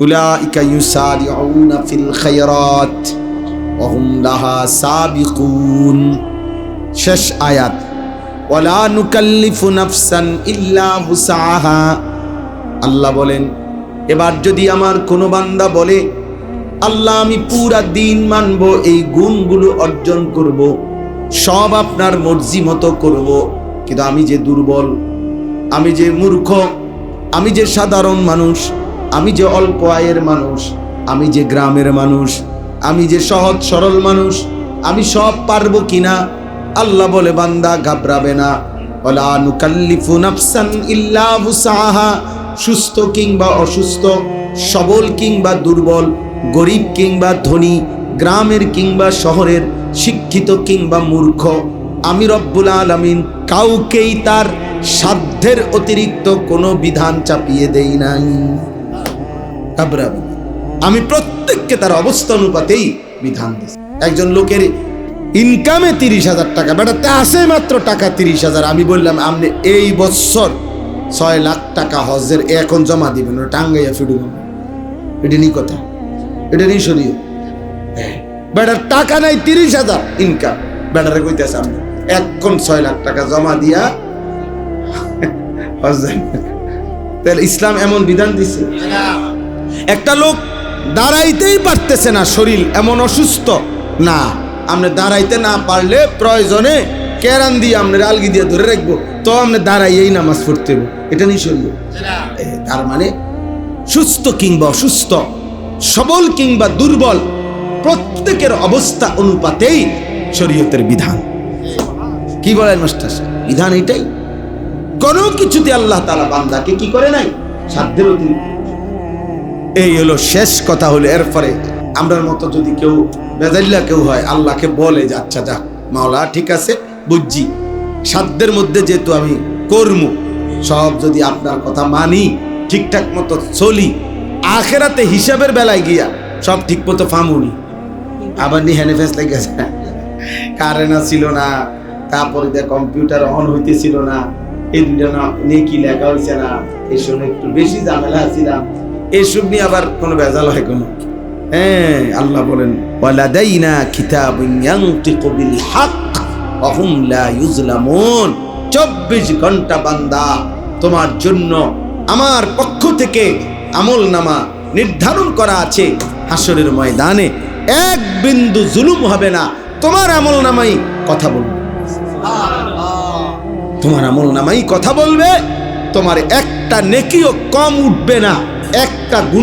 ইউসারিউনা feel খায়রাত, ওয়া হুম লাহা সাবিকুন। শেষ আয়াত, ওয়ালা নুকাল্লিফু নাফসান ইল্লা হুসাহা। আল্লাহ বলেন, এবার যদি আমার কোনো বান্দা বলে, আল্লাহ, আমি পুরা দিন মানব, এই গুণগুলো অর্জন করব, সব আপনার মর্জি মতো করব, কিন্তু আমি যে দুর্বল, আমি যে মূর্খ, আমি যে সাধারণ মানুষ আমি যে অল্প আয়ের মানুষ, আমি যে গ্রামের মানুষ, আমি যে সহজ সরল মানুষ, আমি সব পারব কিনা? আল্লাহ বলে, বান্দা ঘাবড়াবে না। ওলা নুকাল্লিফু নাফসান ইল্লা বুসাহা সুস্থ কিংবা অসুস্থ, সবল কিংবা দুর্বল, গরিব কিংবা ধনী, গ্রামের কিংবা শহরের, শিক্ষিত কিংবা মূর্খ। আমি রব্বুল আলামিন কাউকেই তার সাধ্যের অতিরিক্ত কোনো বিধান চাপিয়ে দেই নাই। না। আমি প্রত্যেককে তার অবস্থা অনুপাতেই বিধান দিই একজন লোকের ইনকামে তিরিশ হাজার টাকা বেটাতে আসে মাত্র টাকা তিরিশ হাজার। আমি বললাম, আপনি এই বছর ছয় লাখ টাকা হজের এখন জমা দিবেন, ওটা টাঙ্গাইয়া ফিডু এটা নিয়ে কথা। এটা নিয়ে সরিয়ে বেটার টাকা নাই তিরিশ হাজার ইনকাম বেটারে কইতেছে আমি এখন ছয় লাখ টাকা জমা দিয়া হজ তাহলে ইসলাম এমন বিধান দিছে? একটা লোক দাঁড়াইতেই পারতেছে না শরীর এমন অসুস্থ। না, আপনি দাঁড়াইতে না পারলে প্রয়োজনে কেরান দিয়ে আপনার আলগি দিয়ে ধরে রাখব। তো আপনি দাঁড়াইয়েই নামাজ পড়তে হবে। এটা শরীর তার মানে সুস্থ কিংবা অসুস্থ, সবল কিংবা দুর্বল, প্রত্যেকের অবস্থা অনুপাতেই শরীয়তের বিধান। কি বলেন মাস্টার বিধান এটাই। কোনো কিছুতে আল্লাহ তালা বান্দাকে কি করে নাই? সাধ্যের অতিরিক্ত। এই হলো শেষ কথা হলো, এরপরে আমরার মতো যদি কেউ বেজাল্লা কেউ হয়, আল্লাহকে বলে যে আচ্ছা যাক মাওলা, ঠিক আছে, বুঝছি। সাধ্যের মধ্যে যেহেতু আমি কর্ম সব যদি আপনার কথা মানি, ঠিকঠাক মতো চলি, আখেরাতে হিসাবের বেলায় গিয়া সব ঠিক মতো ফামুনি। আবার নি হ্যানে ফেস লেগেছে কারেন্ট ছিল না, তারপরে দিয়ে কম্পিউটার অন হইতেছিল না, এই দুইটা না নিয়ে কি লেখা হয়েছে না এসব নিয়ে একটু বেশি ঝামেলা ছিলাম। এসব নিয়ে আবার কোনো ভেজাল হয় কোনো? হ্যাঁ আল্লাহ বলেন ওয়ালাদাইনা কিতাবুন ইয়ানতিকু বিল হক ওয়া হুম লা ইউজলামুন। 24 ঘণ্টা বান্দা তোমার জন্য আমার পক্ষ থেকে আমল নামা নির্ধারণ করা আছে হাসরের ময়দানে। এক বিন্দু জুলুম হবে না। তোমার আমল নামাই কথা বলবে। তোমার আমল নামাই কথা বলবে। তোমার একটা নেকিও কম উঠবে না একটা গুণ